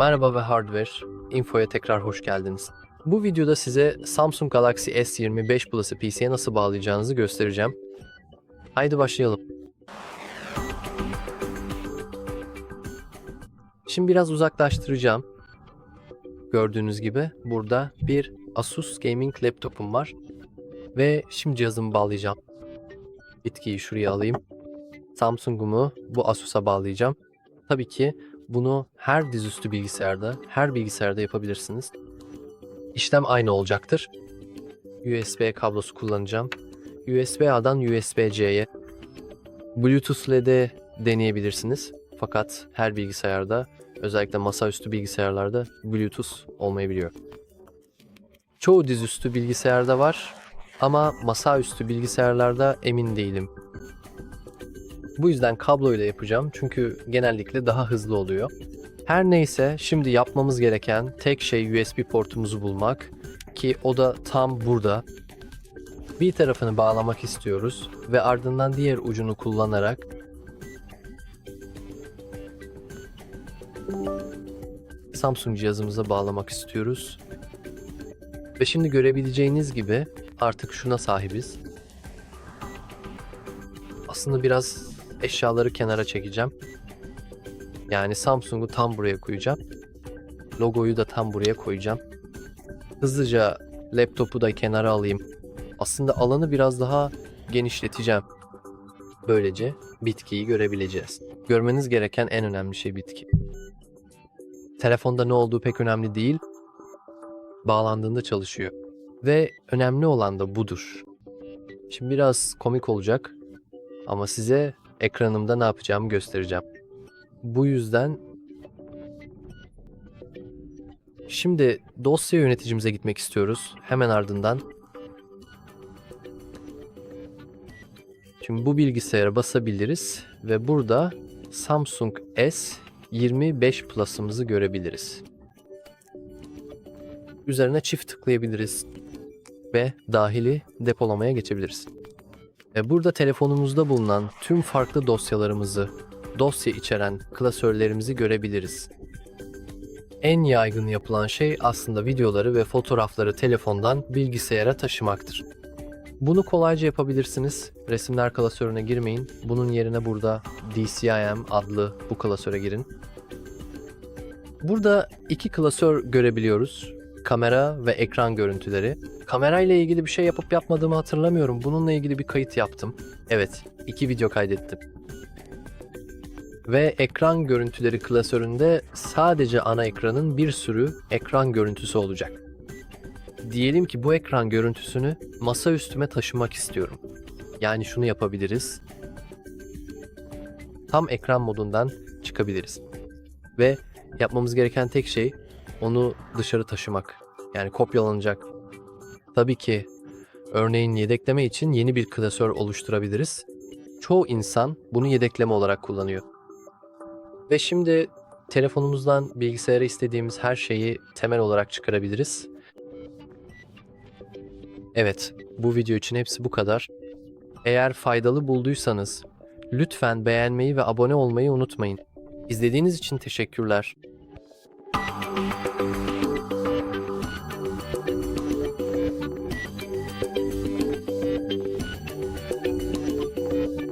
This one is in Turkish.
Merhaba ve Hardware Info'ya tekrar hoş geldiniz. Bu videoda size Samsung Galaxy S25 Plus'ı PC'ye nasıl bağlayacağınızı göstereceğim. Haydi başlayalım. Şimdi biraz uzaklaştıracağım. Gördüğünüz gibi burada bir Asus Gaming laptopum var. Ve şimdi cihazımı bağlayacağım. Bitkiyi şuraya alayım. Samsung'umu bu Asus'a bağlayacağım. Tabii ki bunu her dizüstü bilgisayarda, her bilgisayarda yapabilirsiniz. İşlem aynı olacaktır. USB kablosu kullanacağım. USB-A'dan USB-C'ye. Bluetooth ile de deneyebilirsiniz. Fakat her bilgisayarda, özellikle masaüstü bilgisayarlarda Bluetooth olmayabiliyor. Çoğu dizüstü bilgisayarda var ama masaüstü bilgisayarlarda emin değilim. Bu yüzden kablo ile yapacağım çünkü genellikle daha hızlı oluyor. Her neyse şimdi yapmamız gereken tek şey USB portumuzu bulmak ki o da tam burada. Bir tarafını bağlamak istiyoruz ve ardından diğer ucunu kullanarak Samsung cihazımıza bağlamak istiyoruz. Ve şimdi görebileceğiniz gibi artık şuna sahibiz. Aslında biraz eşyaları kenara çekeceğim. Yani Samsung'u tam buraya koyacağım. Logoyu da tam buraya koyacağım. Hızlıca laptopu da kenara alayım. Aslında alanı biraz daha genişleteceğim. Böylece bitkiyi görebileceğiz. Görmeniz gereken en önemli şey bitki. Telefonda ne olduğu pek önemli değil. Bağlandığında çalışıyor. Ve önemli olan da budur. Şimdi biraz komik olacak ama size ekranımda ne yapacağımı göstereceğim. Bu yüzden şimdi dosya yöneticimize gitmek istiyoruz. Hemen ardından Şimdi bu bilgisayara basabiliriz ve burada Samsung S25 Plus'ımızı görebiliriz. Üzerine çift tıklayabiliriz ve dahili depolamaya geçebiliriz. E, Burada telefonumuzda bulunan tüm farklı dosyalarımızı, dosya içeren klasörlerimizi görebiliriz. En yaygın yapılan şey aslında videoları ve fotoğrafları telefondan bilgisayara taşımaktır. Bunu kolayca yapabilirsiniz. Resimler klasörüne girmeyin. Bunun yerine burada DCIM adlı bu klasöre girin. Burada iki klasör görebiliyoruz. Kamera ve ekran görüntüleri. Kamerayla ilgili bir şey yapıp yapmadığımı hatırlamıyorum. Bununla ilgili bir kayıt yaptım. Evet, iki video kaydettim. Ve ekran görüntüleri klasöründe sadece ana ekranın bir sürü ekran görüntüsü olacak. Diyelim ki bu ekran görüntüsünü masa üstüme taşımak istiyorum. Yani şunu yapabiliriz. Tam ekran modundan çıkabiliriz. Ve yapmamız gereken tek şey onu dışarı taşımak. Yani kopyalanacak. Tabii ki örneğin yedekleme için yeni bir klasör oluşturabiliriz. Çoğu insan bunu yedekleme olarak kullanıyor. Ve şimdi telefonumuzdan bilgisayara istediğimiz her şeyi temel olarak çıkarabiliriz. Evet, bu video için hepsi bu kadar. Eğer faydalı bulduysanız lütfen beğenmeyi ve abone olmayı unutmayın. İzlediğiniz için teşekkürler.